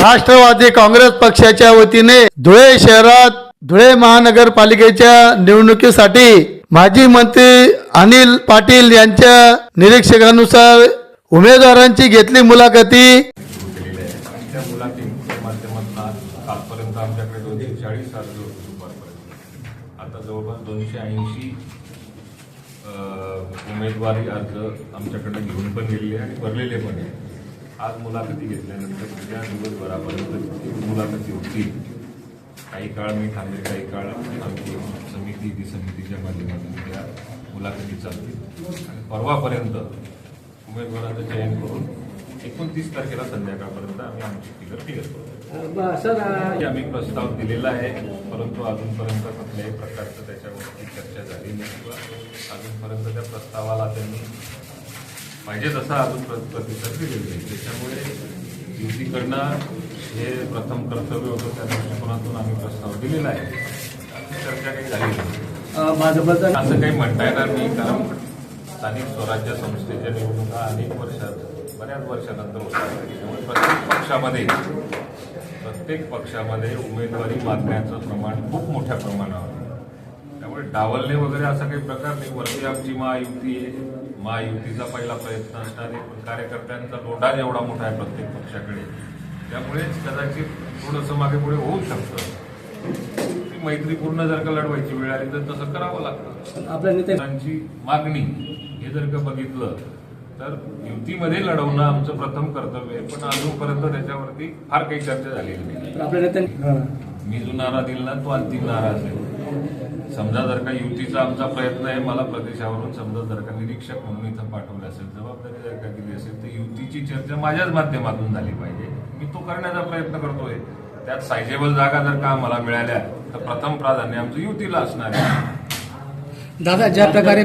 राष्ट्रवादी काँग्रेस पक्षाच्या वतीने धुळे शहरात धुळे महानगरपालिकेच्या निवडणुकीसाठी माजी मंत्री अनिल पाटील यांच्या निरीक्षकानुसार उमेदवारांची घेतली मुलाखती. कालपर्यंत आमच्याकडे दोनशे चाळीस अर्ज दुपारपर्यंत आता जवळपास दोनशे ऐंशी उमेदवारी अर्ज आमच्याकडे घेऊन पण गेलेले आणि भरलेले पण आहे आज मुलाखती घेतल्यानंतर उद्या दिवसभरापर्यंत मुलाखती होती काही काळ मी थांबेल काही काळ आमची समिती ती समितीच्या माध्यमातून त्या मुलाखती चालतील. आणि परवापर्यंत उमेदवाराचं चयन करून एकोणतीस तारखेला संध्याकाळपर्यंत आम्ही आमची फिगर क्लिअर करू. सर की आम्ही प्रस्ताव दिलेला आहे परंतु अजूनपर्यंत कुठल्याही प्रकारचं त्याच्यावरती चर्चा झाली नाही किंवा अजूनपर्यंत त्या प्रस्तावाला त्यांनी पाहिजे तसा अजून प्र- प्रतिसाद दिलेला नाही. त्याच्यामुळे युतीकडनं हे प्रथम कर्तव्य होतं त्या दृष्टिकोनातून आम्ही प्रस्ताव दिलेला आहे. चर्चा काही झाली नाही. भाजपचा असं काही म्हणता येणार नाही कारण स्थानिक स्वराज्य संस्थेच्या निवडणुका अनेक वर्षात बऱ्याच वर्षानंतर होतात त्यामुळे प्रत्येक पक्षामध्ये प्रत्येक पक्षामध्ये उमेदवारी मागण्याचं प्रमाण खूप मोठ्या प्रमाणावर आहे. त्यामुळे डावलणे वगैरे असा काही प्रकार नाही. वरती आमची महायुती आहे. महायुतीचा पहिला प्रयत्न असणार आहे पण कार्यकर्त्यांचा लोंढा जेवढा मोठा आहे प्रत्येक पक्षाकडे. त्यामुळे कदाचित थोडंसं मागे पुढे होऊ शकतं. ती मैत्रीपूर्ण जर का लढवायची वेळ आली तर तसं करावं लागतं. आपल्या नेते त्यांची मागणी हे जर का बघितलं तर युतीमध्ये लढवणं आमचं प्रथम कर्तव्य आहे. पण अजूनपर्यंत त्याच्यावरती फार काही चर्चा झालेली नाही. आपल्या नेत्यांनी मी जो नारा दिला ना तो अंतिम नारा असेल. समजा जर का युतीचा आमचा प्रयत्न आहे मला प्रदेशावरून समजा जर का निरीक्षक म्हणून इथं पाठवलं असेल जबाबदारी जर का दिली असेल तर युतीची चर्चा माझ्याच माध्यमातून झाली पाहिजे. मी तो करण्याचा प्रयत्न करतोय. त्यात सायझेबल जागा जर का आम्हाला मिळाल्या तर प्रथम प्राधान्य आमचं युतीला असणार आहे. दादा ज्या प्रकारे